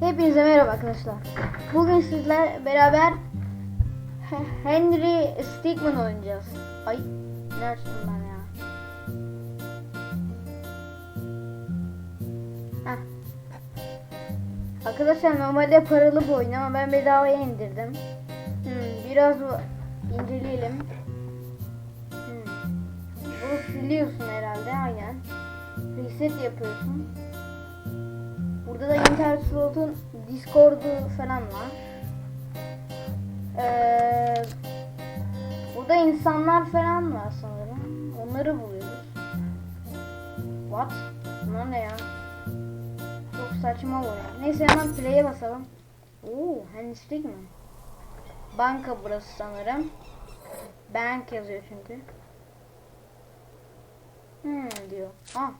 Hepinize merhaba arkadaşlar. Bugün sizler beraber He- Henry Stickman oynayacağız. Ay ne açtım ben ya? Heh. Arkadaşlar normalde paralı bu oyun ama ben bedavaya indirdim. Hmm, biraz inceleyelim. Hmm. Bunu siliyorsun herhalde aynen. Reset yapıyorsun. Burada da slotun Discord'u falan var. Ee, burada insanlar falan var sanırım. Onları buluyoruz. What? Bunlar ne ya? Çok saçma bu ya. Neyse hemen play'e basalım. Oo, handstick mi? Banka burası sanırım. Bank yazıyor çünkü. Hmm diyor. Ah.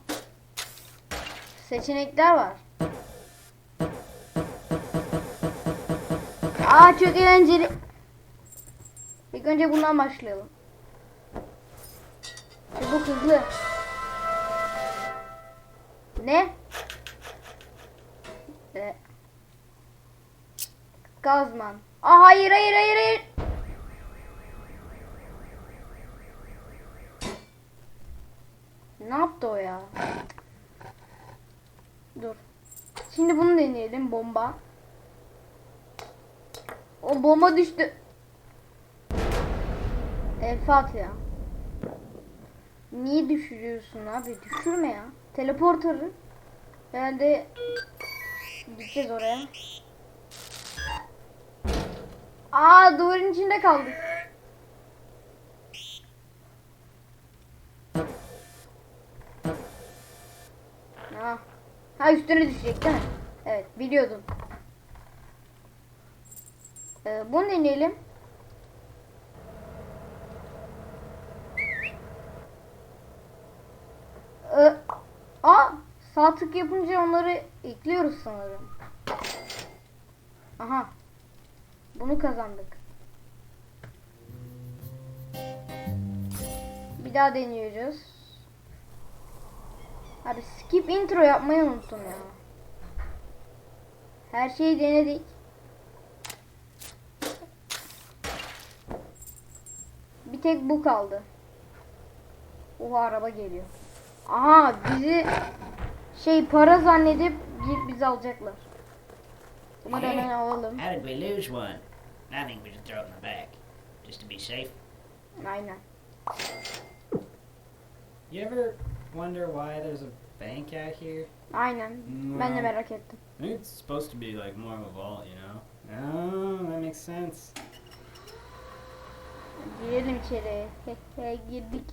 Seçenekler var. Aa çok eğlenceli. İlk önce bundan başlayalım. Çabuk hızlı. Ne? Ee, Gazman. Aa hayır hayır hayır hayır. Ne yaptı o ya? Dur. Şimdi bunu deneyelim bomba. O bomba düştü. El Fatiha. Niye düşürüyorsun abi? Düşürme ya. Teleporter'ı. Herhalde gideceğiz oraya. Aa duvarın içinde kaldık. Ha. Ha üstüne düşecek değil mi? Evet biliyordum. Ee, bunu deneyelim. Ee, aa, sağ tık yapınca onları ekliyoruz sanırım. Aha. Bunu kazandık. Bir daha deniyoruz. Abi skip intro yapmayı unuttum ya. Her şeyi denedik. Bir tek bu kaldı. O araba geliyor. Aha bizi şey para zannedip girip bizi alacaklar. Umarım hemen alalım. How did we lose one? I think we should throw it in the back, just to be safe. Aynen. You ever wonder why there's a bank out here? Aynen. Ben de merak ettim. I think it's supposed to be like more of a vault, you know? Oh, that makes sense. Girelim içeri. He girdik.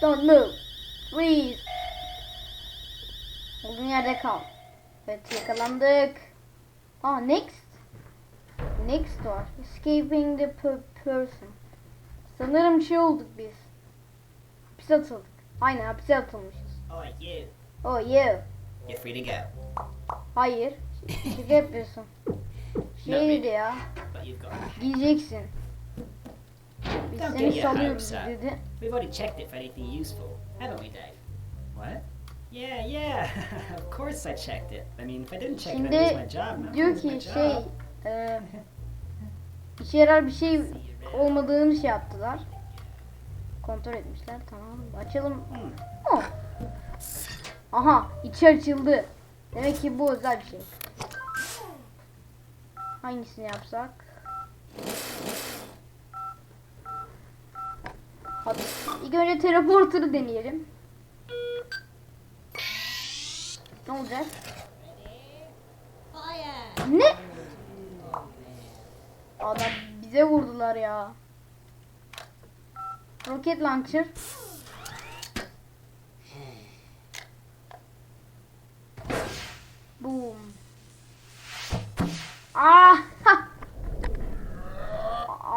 Don't move. Freeze. Olduğun yerde kal. Evet yakalandık. Aa next. Next var. Escaping the per- person. Sanırım şey olduk biz. Hapise atıldık. Aynen hapise atılmışız. Oh, you. Oh yeah. You're free to go. Hayır. Şaka yapıyorsun. Şey dedi ya. But you've got. Giyeceksin. Biz Don't seni get your salıyoruz hopes up. dedi. We've already checked it for anything useful, haven't we, Dave? What? Yeah, yeah. of course I checked it. I mean, if I didn't check it, I'd lose my job. and I'd diyor lose my ki job. şey e, işe yarar bir şey olmadığını şey yaptılar. Kontrol etmişler. Tamam. Açalım. Hmm. Oh. Aha içi açıldı. Demek ki bu özel bir şey. Hangisini yapsak? Hadi. İlk önce teleporter'ı deneyelim. Ne olacak? Ne? Adam bize vurdular ya. Roket launcher. Boom. Ah!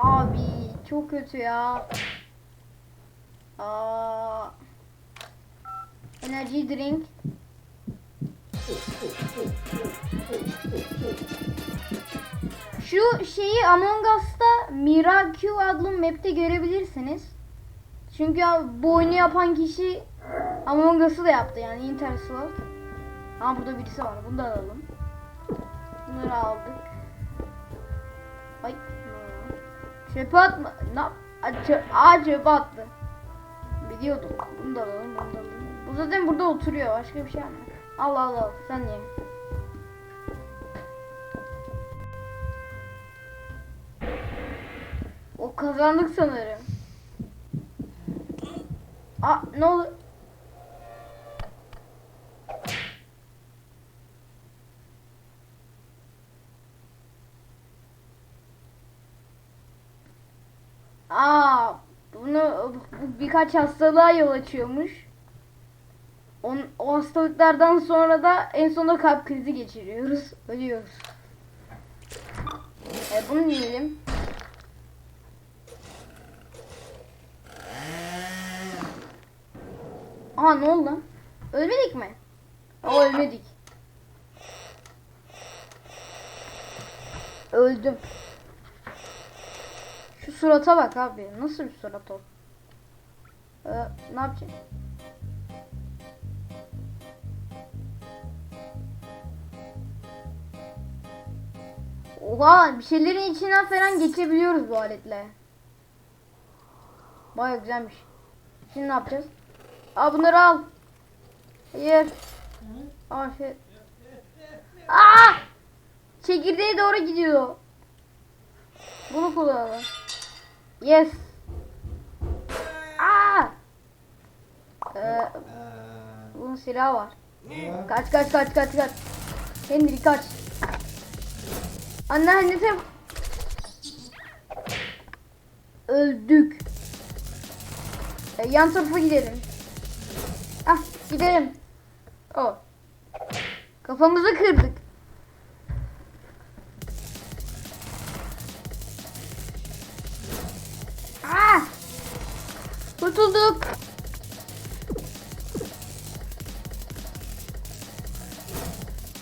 Abi çok kötü ya. Aa. Energy drink. Şu şeyi Among Us'ta Miracu adlı map'te görebilirsiniz. Çünkü bu oyunu yapan kişi Among Us'ı da yaptı yani Interslot. Ama burada birisi var. Bunu da alalım. Bunları aldık. Ay. Çöpe atma. Ne Aa çöpe attı. Biliyordum. Bunu da alalım. Bunu da alalım. Bu zaten burada oturuyor. Başka bir şey yapmıyor. Al al al. Sen ye. O kazandık sanırım. Aa ne oldu? Aa bunu bu birkaç hastalığa yol açıyormuş. On, o hastalıklardan sonra da en sonunda kalp krizi geçiriyoruz. Ölüyoruz. E, bunu yiyelim. Aha ne oldu? Ölmedik mi? Aa ölmedik. Öldüm. Şu surata bak abi. Nasıl bir surat o? Ee, ne yapacağım? Oha bir şeylerin içinden falan geçebiliyoruz bu aletle. Baya güzelmiş. Şimdi ne yapacağız? Aa bunları al. Hayır. Aa şey. Aa! Çekirdeğe doğru gidiyor. Bunu kullanalım. Yes. Aa! Ee, bunun silahı var. Kaç kaç kaç kaç kaç. Henry kaç. Anne anne sen öldük. E, yan tarafa gidelim. Ah gidelim. O. Kafamızı kırdık. Ah! Kurtulduk.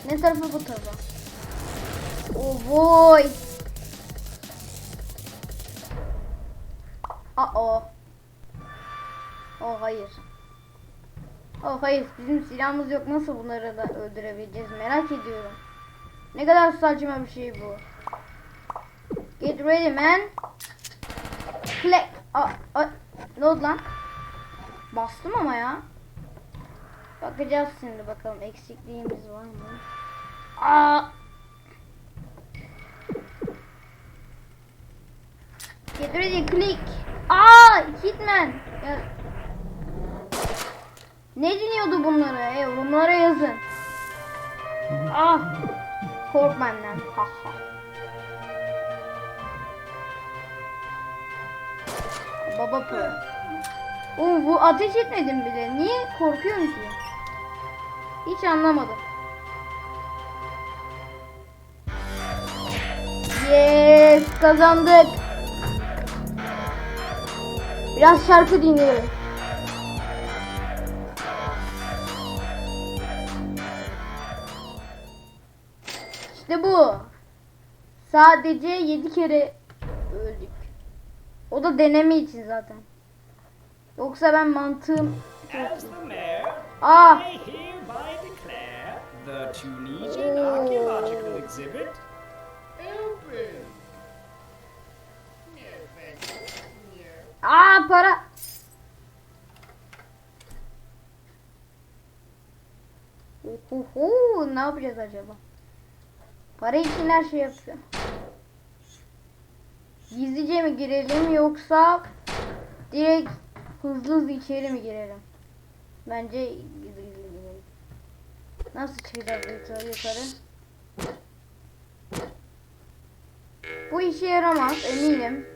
Ne tarafa bu tarafa? Boy. Aa. Oh hayır. Oh hayır bizim silahımız yok nasıl bunları da öldürebileceğiz merak ediyorum. Ne kadar saçma bir şey bu. Get ready man. Click. Aa, aa, ne oldu lan? Bastım ama ya. Bakacağız şimdi bakalım eksikliğimiz var mı? Aa. Get ready click. Aa Hitman. Ya. Ne deniyordu bunlara? E, yorumlara yazın. Ah. Kork benden. Ha ha. Baba pro. Oo bu ateş etmedim bile. Niye korkuyorum ki? Hiç anlamadım. Yes kazandık. Biraz şarkı dinleyelim. İşte bu. Sadece 7 kere öldük. O da deneme için zaten. Yoksa ben mantığım... Ah! The Tunisian archaeological exhibit. Aa para. Uhuhu, ne yapacağız acaba? Para için her şey yapıyor. Gizlice mi girelim yoksa direkt hızlı hızlı içeri mi girelim? Bence gizli gizli girelim. Nasıl çıkacağız yukarı yukarı? Bu işe yaramaz eminim.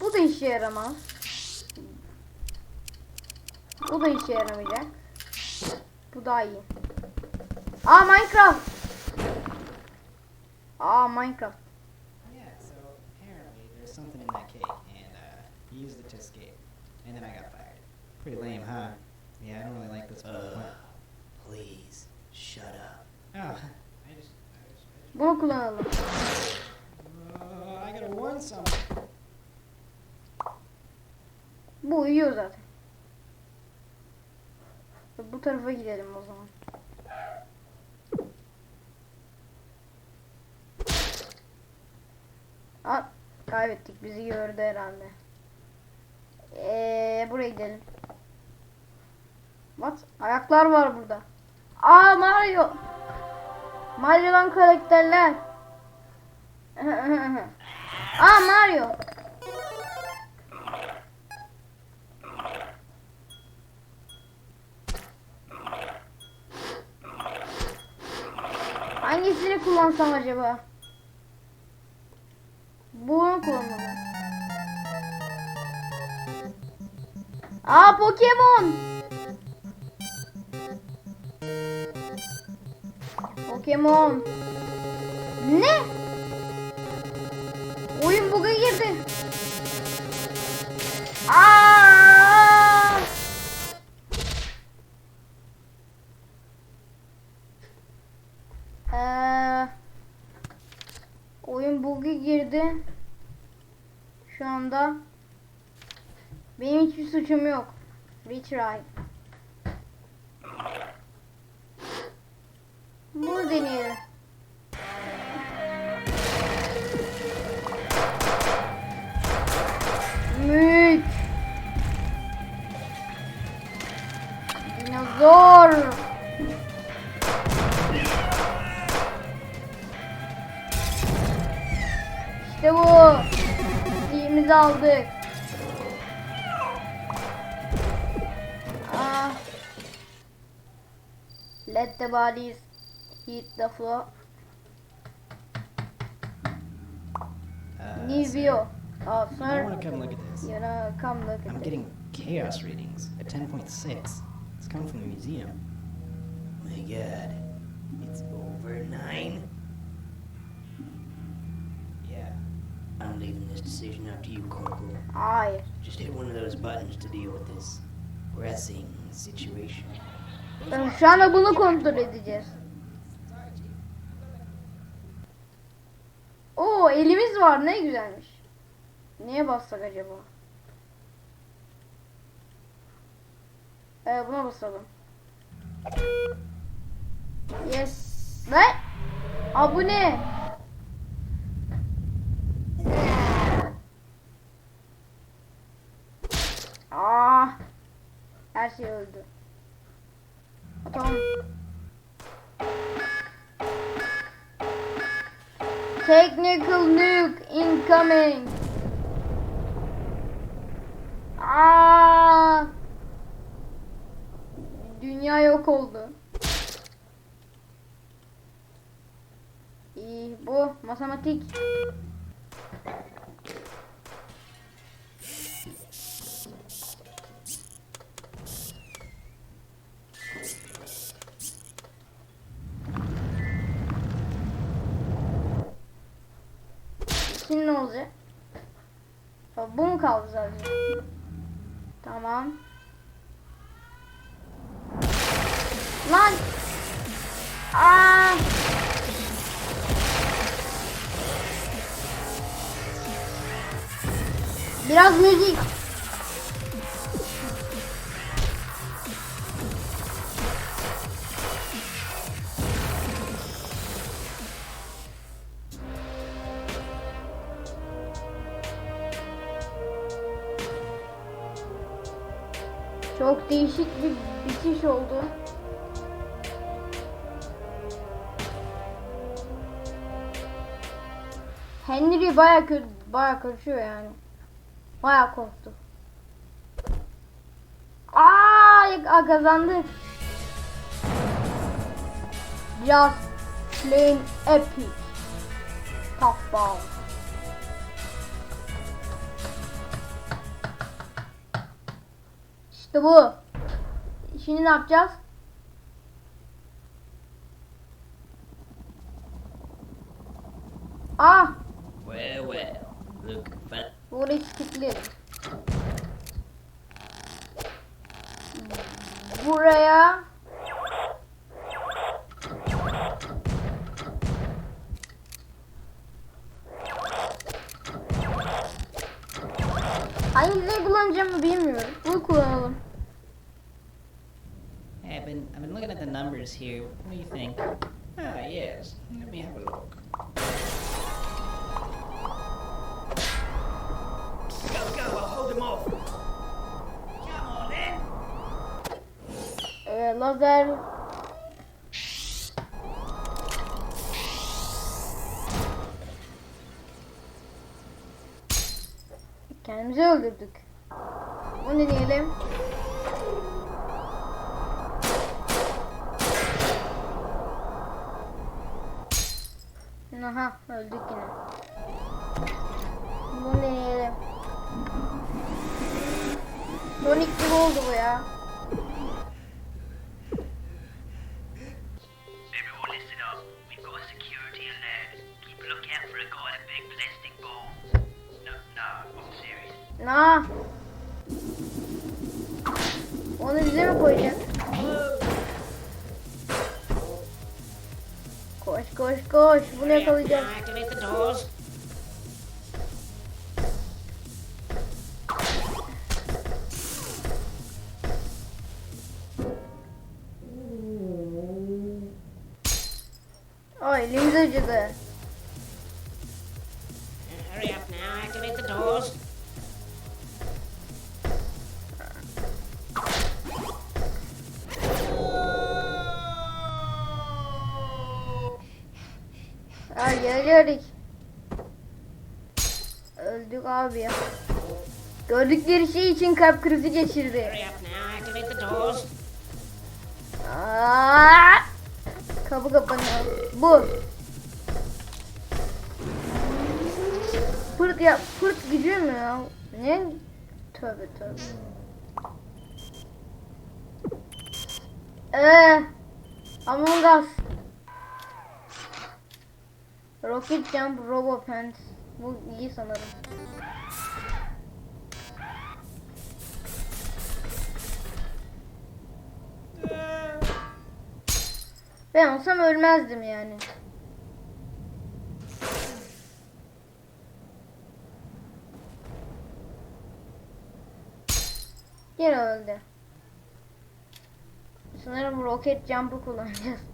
Bu da işe yaramaz. Bu da işe yaramayacak. Bu daha iyi. Aa Minecraft. Aa Minecraft. Yeah, so apparently there's something in that cake, and uh, he used it to escape. And then I got fired. Pretty lame, huh? Yeah, I don't really like this. Uh, please, shut up. Oh, I just, I just, I just Bunu kullanalım. might have won something. Bu uyuyor zaten. Bu tarafa gidelim o zaman. Aa, kaybettik. Bizi gördü herhalde. Eee buraya gidelim. What? Ayaklar var burada. Aa Mario. Mario'dan karakterler. Aa Mario. Hangisini kullansam acaba? Bunu kullanmalı. Aa Pokemon. Pokemon. Ne? Oyun bug'a girdi. Aa! Ee, oyun bug'a girdi. Şu anda benim hiçbir suçum yok. Retry. Ah. Let the bodies hit the floor. Uh, Nivio. Oh, sir. I want to come look at this. You know, come look at I'm this. getting chaos readings at 10.6. It's coming from the museum. Oh my god. It's over 9. this decision up to you, Corporal. Hayır. Just hit one of those buttons to deal with this pressing situation. Şu anda bunu kontrol edeceğiz. Oo elimiz var ne güzelmiş. Neye bassak acaba? Ee, buna basalım. Yes. Ne? Aa bu ne? Aa. Her şey öldü. Tamam. Technical nuke incoming. Aa! Dünya yok oldu. İyi bu matematik. Ne olacak? Bu mu kaldı sadece? Tamam. Lan! Aa! Biraz müzik. Henry baya kötü, baya karışıyor yani. Baya korktu. Aa, kazandık. Just plain epic. Top ball. İşte bu. Şimdi ne yapacağız? Ah, Well, well. Look, fun. burayı kilitleyelim. Buraya Hangisini kullanacağımı bilmiyorum. Bunu kullanalım. Hey, I've been I've been looking at the numbers here. What do you think? Ah, yes. Let me have a look. Lazer. Kendimizi öldürdük. Bunu deneyelim. Aha öldük yine. Bunu deneyelim. Sonic gibi oldu bu ya. Na. Onu bize mi koyacak? Koş koş koş. Bunu yakalayacağız. Geliyoruz. Öldük abi ya. Gördükleri şey için kalp krizi geçirdi. Aa! Kapı kapanıyor. Bu. Fırt ya fırt gidiyor mu ya? Ne? Tövbe tövbe. Eee. Among Us. Rocket Jump Robo Pants. Bu iyi sanırım. Ben olsam ölmezdim yani. Gene öldü. Sanırım roket jump'ı kullanacağız.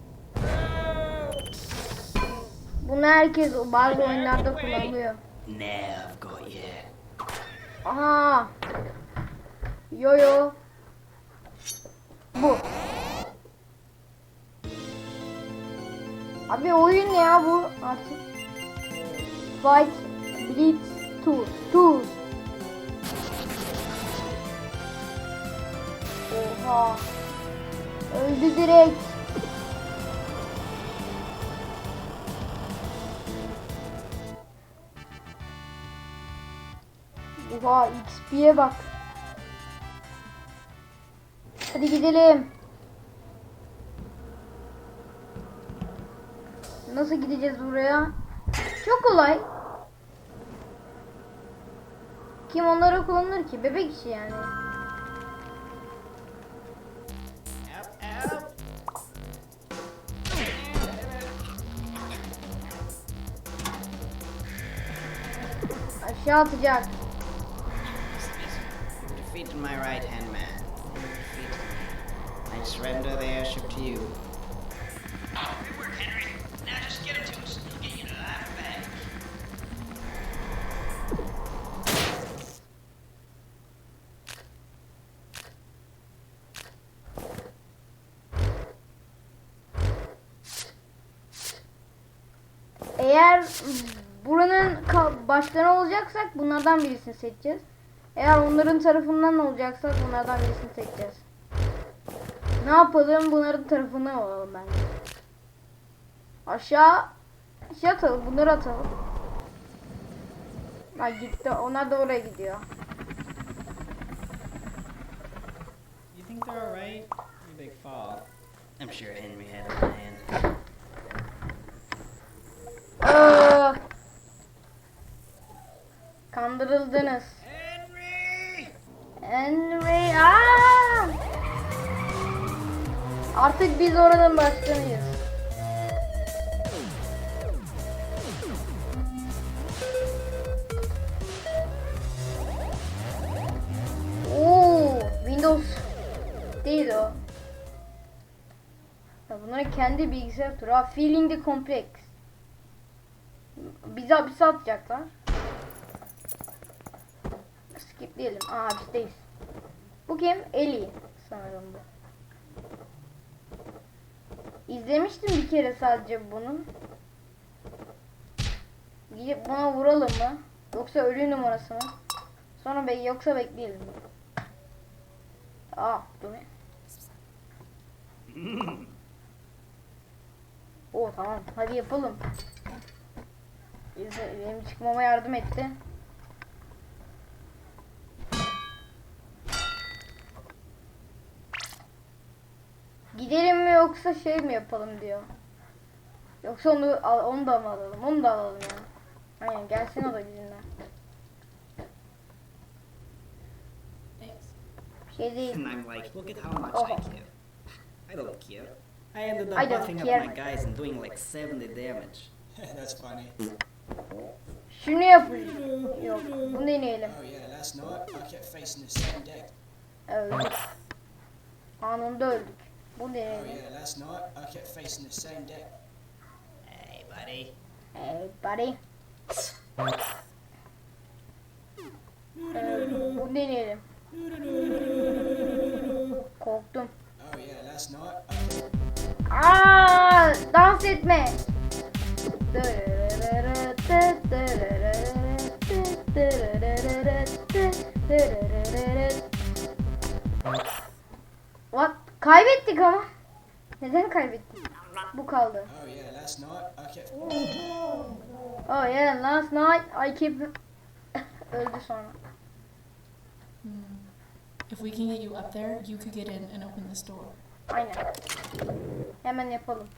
Bunu herkes bazı oyunlarda kullanıyor. Aha. Yo yo. Bu. Abi oyun ya bu artık. Fight Blitz Tour. Tour. Oha. Öldü direkt. Oha XP'ye bak. Hadi gidelim. Nasıl gideceğiz buraya? Çok kolay. Kim onlara kullanır ki? Bebek işi yani. Aşağı atacak. My right hand man. I surrender the airship to you. Eğer buranın ka- başkanı olacaksak bunlardan birisini seçeceğiz. Eğer onların tarafından olacaksak bunlardan birisini seçeceğiz. Ne yapalım? Bunların tarafından olalım bence. Aşağı şey atalım. Bunları atalım. Ha gitti. Onlar da oraya gidiyor. You think they're alright? Pretty big fall. I'm sure Henry had a plan. Kandırıldınız. Anyway, aa! Artık biz oradan başlamayız. Oo, Windows değil o. Ya bunların kendi bilgisayar turu. Ha, feeling the complex. Bizi hapise atacaklar. Skip diyelim. Aa hapisteyiz. Bu kim? Ellie sanırım bu. İzlemiştim bir kere sadece bunu. Gidip buna vuralım mı? Yoksa ölü numarası mı? Sonra be yoksa bekleyelim mi? Aa dur. ya. Oo tamam hadi yapalım. Benim çıkmama yardım etti. Gidelim mi yoksa şey mi yapalım diyor. Yoksa onu al- onu da mı alalım? Onu da alalım ya. Aynen gelsin o da bizimle. Şey değil. And I'm like, look at how much Oh. I care. I don't care. I ended up I buffing up my guys and doing like 70 damage. That's funny. Şunu yapayım. Yok. Bunu deneyelim. Oh yeah, last night I kept facing the same deck. Öldük. Anında öldük. Bunu Oh yeah, last night I kept facing the same deck. Hey, buddy. Hey buddy. Ee, bunu deneyelim. Korktum. Oh yeah, last night Aa, dans etme. What? Kaybettik ama. Neden kaybettik? Bu kaldı. oh yeah, last night I kept Oh yeah, last night I keep öldü sonra. If we can get you up there, you could get in and open this door. Aynen. Hemen yapalım.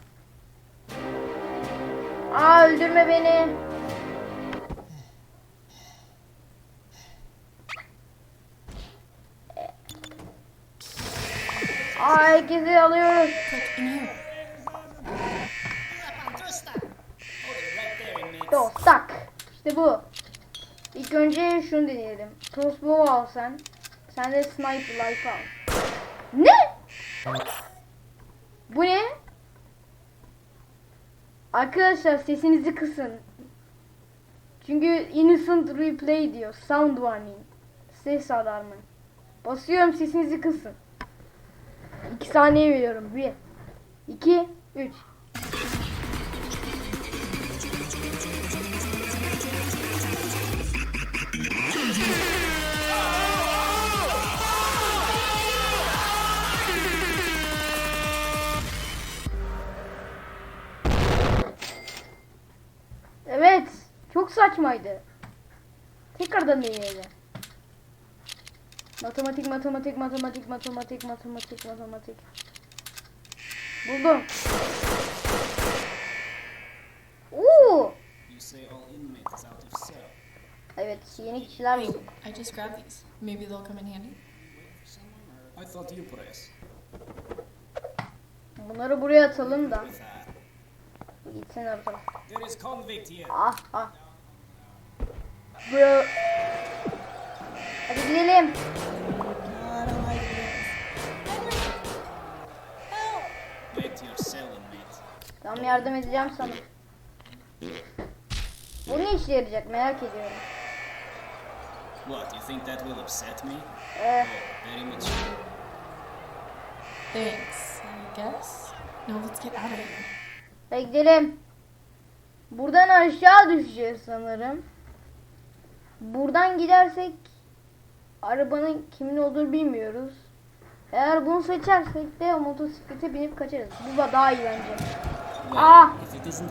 Aa öldürme beni. Aa herkesi alıyoruz. Quick, in here. Dostak. İşte bu. İlk önce şunu deneyelim. Crossbow al sen. Sen de sniper rifle al. Ne? Bu ne? Arkadaşlar sesinizi kısın. Çünkü innocent replay diyor. Sound warning. Ses alarmı. Basıyorum sesinizi kısın. 2 saniye veriyorum. 1 2 3 Evet. Çok saçmaydı. Tekrardan deneyelim. Matematik, matematik, matematik, matematik, matematik, matematik. Buldum. Oo. Evet, yeni kişiler buldum. I just grabbed these. Maybe they'll come in handy. I thought you press. Bunları buraya atalım da. Gitsin orada. There is convict here. Ah ah. Bro. Hadi gidelim. Tamam yardım edeceğim sana. Bu ne işe yarayacak merak ediyorum. What, you think that will upset me? Eh, Oh, very much. Thanks, I guess. Now let's get out of here. hadi gidelim. Buradan aşağı düşeceğiz sanırım. Buradan gidersek arabanın kimin olduğunu bilmiyoruz. Eğer bunu seçersek de motosiklete binip kaçarız. Bu da daha iyi bence. Well, Ah. if it isn't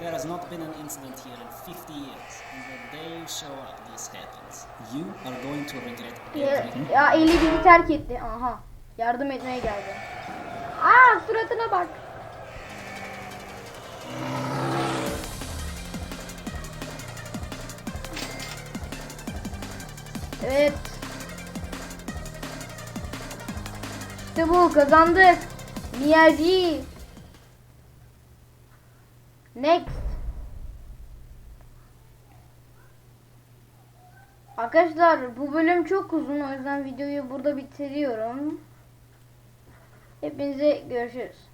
there has not been an incident here in 50 years, and the day you show up, this happens. You are going to regret Ya, everything. ya Eli bizi terk etti. Aha. Yardım etmeye geldi. Aa suratına bak. Evet. İşte bu kazandık. Miyagi. Next. Arkadaşlar bu bölüm çok uzun o yüzden videoyu burada bitiriyorum. Hepinize görüşürüz.